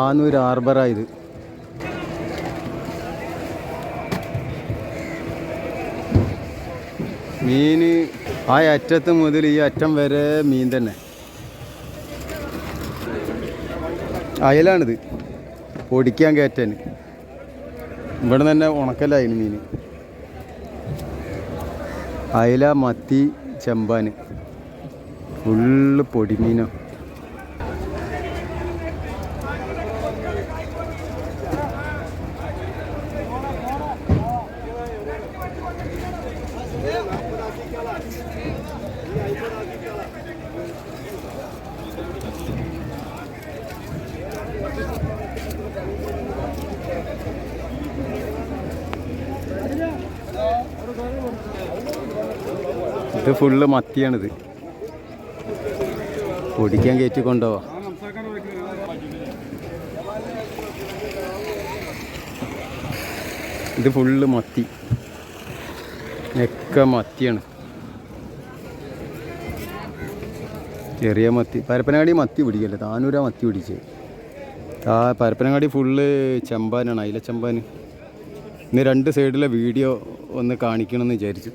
നാനൂറ് ഹാർബറായത് മീന് ആ അറ്റത്ത് മുതൽ ഈ അറ്റം വരെ മീൻ തന്നെ. അയലാണിത്. പൊടിക്കാൻ കയറ്റാൻ. ഇവിടെ തന്നെ ഉണക്കലായി മീൻ. അയല മത്തി ചെമ്പാൻ. ഫുള്ള് പൊടിമീനോ ഇത് ഫുള്ള് മത്തിയാണിത്. പൊടിക്കാൻ കയറ്റി ഇത് ഫുള്ള് മത്തി. ഒക്കെ മത്തിയാണ്. ചെറിയ മത്തി. പരപ്പനങ്ങാടി മത്തി പിടിക്കല്ലേ? താനൂരാ മത്തി പിടിച്ച്. താ പരപ്പനങ്ങാടി ഫുള്ള് ചെമ്പാനാണ് അയില ചെമ്പാൻ ഇന്ന് രണ്ട് സൈഡിലെ വീഡിയോ ഒന്ന് കാണിക്കണമെന്ന് വിചാരിച്ചു.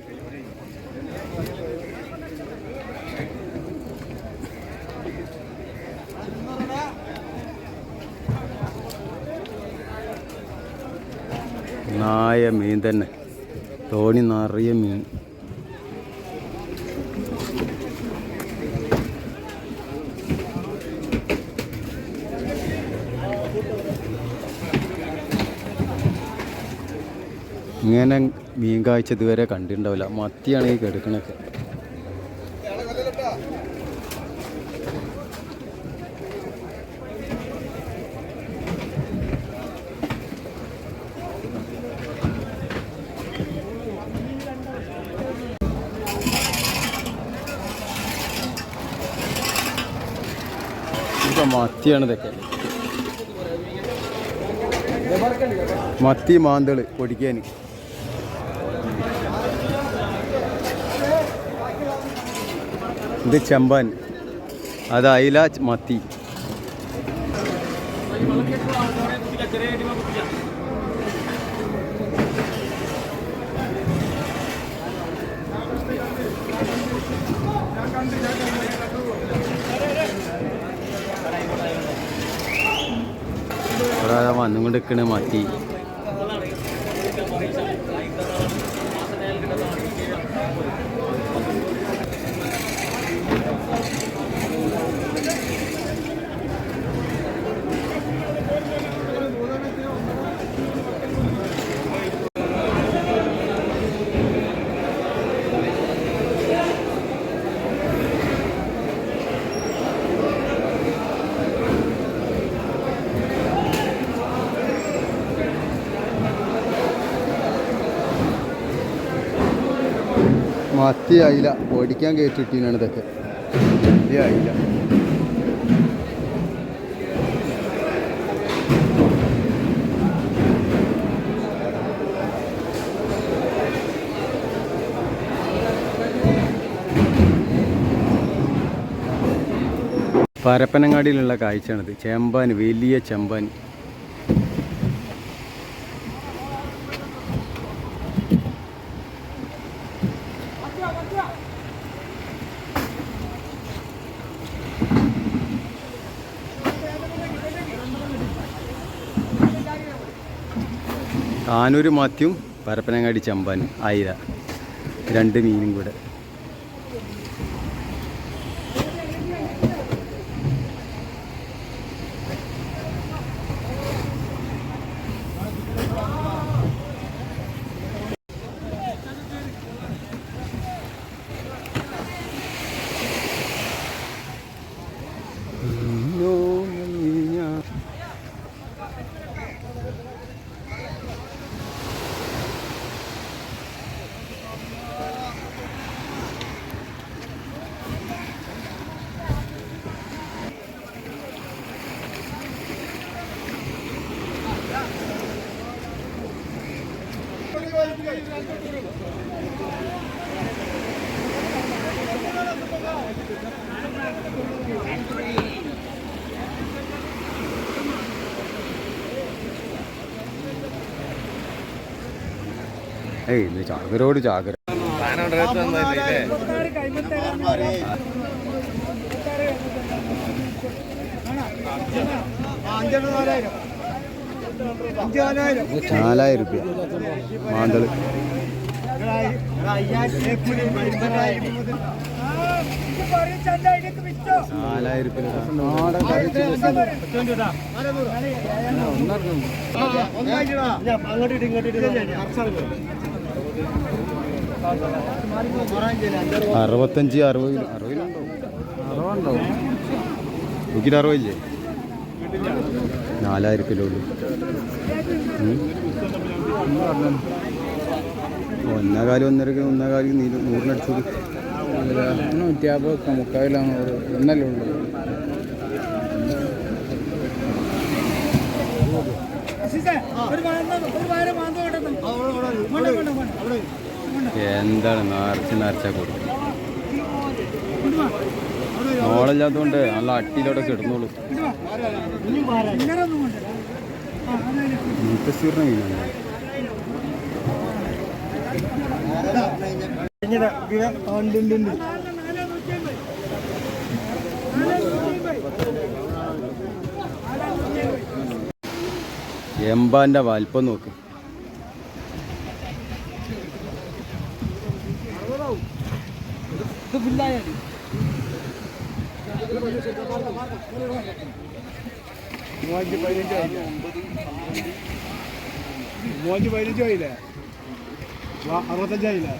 നായ മീൻ തന്നെ. തോണി നിറയെ മീൻ. ഇങ്ങനെ മീൻ കാഴ്ച ഇതുവരെ കണ്ടിട്ടുണ്ടാവില്ല. മത്തിയാണ് ഈ കെടുക്കണൊക്കെ ഇപ്പൊ മത്തിയാണ് ഇതൊക്കെ. മത്തി മാന്തൾ പൊടിക്കാൻ ഇത് ചെമ്പാൻ. അത് അയില മത്തി. ഇവിടെ വന്നുകൊണ്ടിരിക്കണേ മാറ്റി മത്തി അയില ഓടിക്കാൻ കയറ്റിട്ടാണ് ഇതൊക്കെ. അയില പരപ്പനങ്ങാടിയിലുള്ള കാഴ്ചയാണിത്. ചെമ്പാൻ വലിയ ചെമ്പാൻ. താനൂര് മാത്യും പരപ്പനങ്ങാടി ചമ്പാനും ആയിര. രണ്ട് മീനും കൂടെ. ഏയ് ഇന്ന് ചാകരോട് ചാകര അഞ്ചെണ്ണ നാലായിരം റുപ്യ. മാന്തൾ. നാലായിരം റുപ്യ. ഇങ്ങോട്ട് അറുപത്തഞ്ച് അറുപത് അറുപതിലുണ്ടോ അറുപതുണ്ടോ അറുപതില്ലേ? നാലായിരം കിലോ ഉള്ളൂ. ഒന്നേകാലം ഒന്നര ഒന്നേകാലം നീ നൂറ്റിയാപത് നൂറ്റിയാമ്പത് മുക്കാലിലാണ് ഒന്നല്ലേ ഉള്ളൂ. എന്താണ് നിറച്ച് നിറച്ചാ കൊടുക്കും നോളില്ലാത്തതുകൊണ്ട് നല്ല അട്ടിയിലോട്ട് കിടന്നോളൂ മുത്തശ്ശൂറിനെ മീനാണ് നോക്ക് വലിപ്പം നോക്ക്. മൂവാഞ്ചി പതിനഞ്ചായില്ലേ മൂവാഞ്ചി പതിനഞ്ചായില്ലേ അറുപത്തഞ്ചായില്ലേ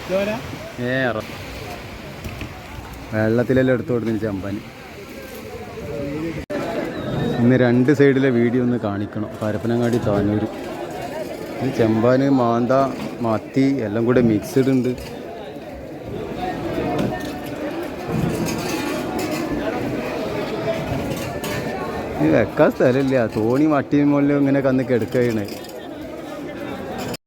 ഇതുപോലെ ഏ വെള്ളത്തിലെല്ലാം എടുത്തു കൊടുത്തു ചമ്പാൻ ഇന്ന് രണ്ട് സൈഡിലെ വീഡിയോ ഒന്ന് കാണിക്കണം. പരപ്പനങ്ങാടി താനൂർ ചെമ്പാന് മാന്ത മത്തി എല്ലാം കൂടെ മിക്സ്ഡ് ഉണ്ട് വെക്കാൻ സ്ഥലമില്ല. തോണി മട്ടിന് മുകളിൽ ഇങ്ങനെ കന്ന് കിടക്കുകയാണ്